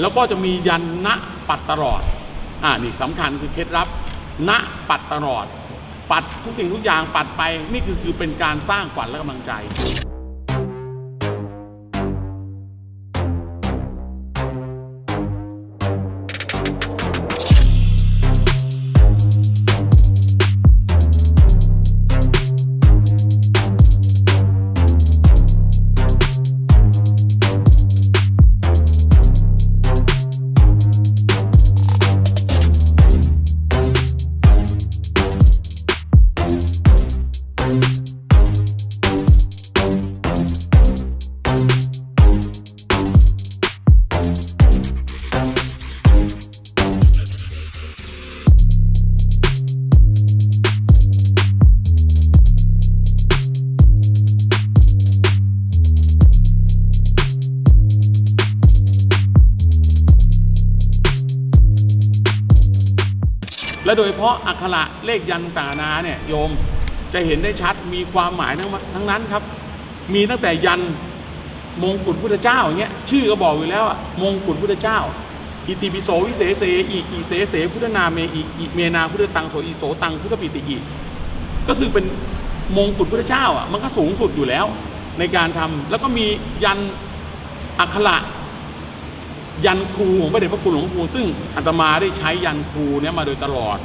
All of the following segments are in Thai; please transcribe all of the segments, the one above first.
แล้วก็จะมียันณปัดตลอด อ่านี่สำคัญคือเคล็ดลับณปัดตลอด ปัดทุกสิ่งทุกอย่างปัดไป นี่คือคือเป็นการสร้างขวัญและกำลังใจ และโดยเฉพาะอักขระเลขยันต่างนาเนี่ยโยมจะเห็นได้ชัดมีความหมายทั้งทั้งนั้นครับ มีตั้งแต่ยันมงกุฎพุทธเจ้าอย่างเงี้ยชื่อก็บอกอยู่แล้วอะมงกุฎพุทธเจ้า อิติปิโสวิเศษเสอีอีเสเสพุทธนาเมอีอีเมนาพุทธตังโสอีโสตังพุทธปิติอีกก็คือเป็นมงกุฎพุทธเจ้าอะมันก็สูงสุดอยู่แล้วในการทำแล้วก็มียันอักขระ ยันครูของพระเดชพระคุณหลวงปู่ซึ่งอาตมาได้ใช้ยันครูเนี้ยมาโดยตลอด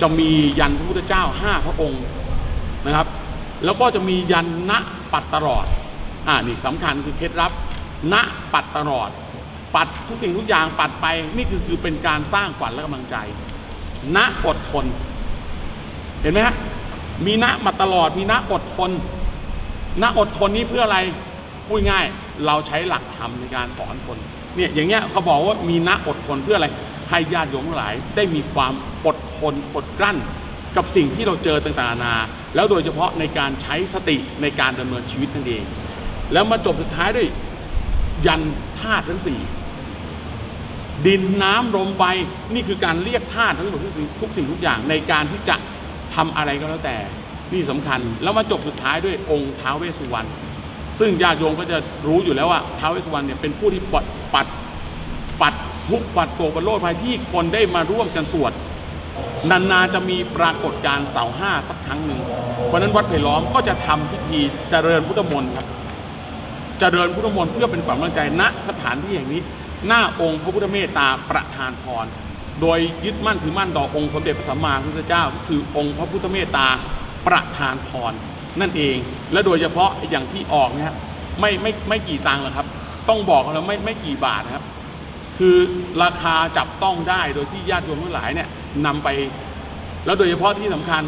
จะมียันพระพุทธเจ้าห้าพระองค์นะครับ แล้วก็จะมียันณปัดตลอดอ่านี่สำคัญคือเคล็ดลับณปัดตลอด ปัดทุกสิ่งทุกอย่างปัดไปนี่คือคือเป็นการสร้างขวัญและกำลังใจณอดทน เห็นไหมฮะมีณมาตลอดมีณอดทนณอดทนนี้เพื่ออะไรพูดง่าย เราใช้หลักธรรมในการสอนคน เนี่ยอย่างเงี้ยเขาบอกว่ามีณอดทนเพื่ออะไรให้ญาติโยมหลาย ได้มีความอดทนอดกลั้น กับสิ่งที่เราเจอต่างๆนานาแล้วโดยเฉพาะในการใช้สติในการดำเนินชีวิตนั่นเอง แล้วมาจบสุดท้ายด้วยยันธาตุทั้งสี่ดินน้ำลมไฟนี่คือการเรียกธาตุทั้งหมดทุกสิ่งทุกสิ่งทุกอย่างในการที่จะทำอะไรก็แล้วแต่นี่สำคัญ แล้วมาจบสุดท้ายด้วยองค์ท้าวเวสสุวรรณ ซึ่งญาติโยมก็จะรู้อยู่แล้วว่าท้าวเวสสุวรรณเนี่ยเป็นผู้ที่ปัดปัดปัดทุกปัดโศกปัดโรคภัยที่คนได้มาร่วมกันสวดนานๆจะมีปรากฏการณ์เสาห้าสักครั้งหนึ่ง เพราะนั้นวัดไผ่ล้อมก็จะทำพิธีเจริญพุทธมนต์ครับ เจริญพุทธมนต์เพื่อเป็นขวัญกำลังใจณสถานที่แห่งนี้ หน้าองค์พระพุทธเมตตาประทานพร โดยยึดมั่นถือมั่นต่อองค์สมเด็จพระสัมมาสัมพุทธเจ้า คือองค์พระพุทธเมตตาประทานพร นั่นเอง และโดยเฉพาะอย่างที่ออกเนะฮะไม่ไม่ไม่กี่ตังค์หรอกครับ ต้องบอกแล้วไม่ไม่กี่บาทครับ คือราคาจับต้องได้โดยที่ญาติโยมทั้งหลายเนี่ยนำไป แล้วโดยเฉพาะที่สำคัญ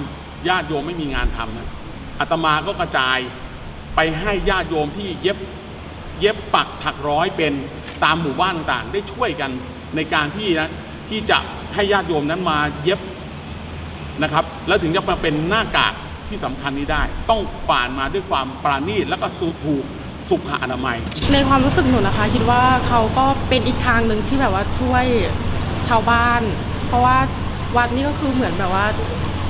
ญาติโยมไม่มีงานทำนะอาตมาก็กระจายไปให้ญาติโยมที่เย็บเย็บปักถักร้อยเป็นตามหมู่บ้านต่างๆ ได้ช่วยกันในการที่นะที่จะให้ญาติโยมนั้นมาเย็บนะครับ แล้วถึงจะมาเป็นหน้ากาก ที่สำคัญนี้ได้ ต้องป่านมาด้วยความปราณีตและก็สุถูกสุขอนามัย ในความรู้สึกหนูนะคะ คิดว่าเขาก็เป็นอีกทางหนึ่งที่แบบว่าช่วยชาวบ้าน เพราะว่าวัดนี่ก็คือเหมือนแบบว่า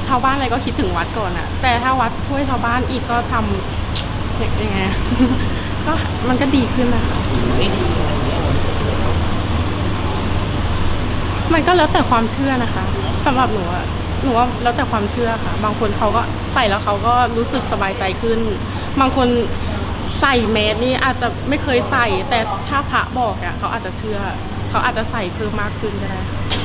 ชาวบ้านอะไรก็คิดถึงวัดก่อนอะแต่ถ้าวัดช่วยชาวบ้านอีกก็ทำยังไงก็มันก็ดีขึ้นนะคะมันก็แล้วแต่ความเชื่อนะคะสำหรับหนูอะ หนูว่าแล้วแต่ความเชื่อค่ะ บางคนเขาก็ใส่แล้วเขาก็รู้สึกสบายใจขึ้น บางคนใส่แมสนี่อาจจะไม่เคยใส่ แต่ถ้าพระบอกอะเขาอาจจะเชื่อ เขาอาจจะใส่เพิ่มมากขึ้นก็ได้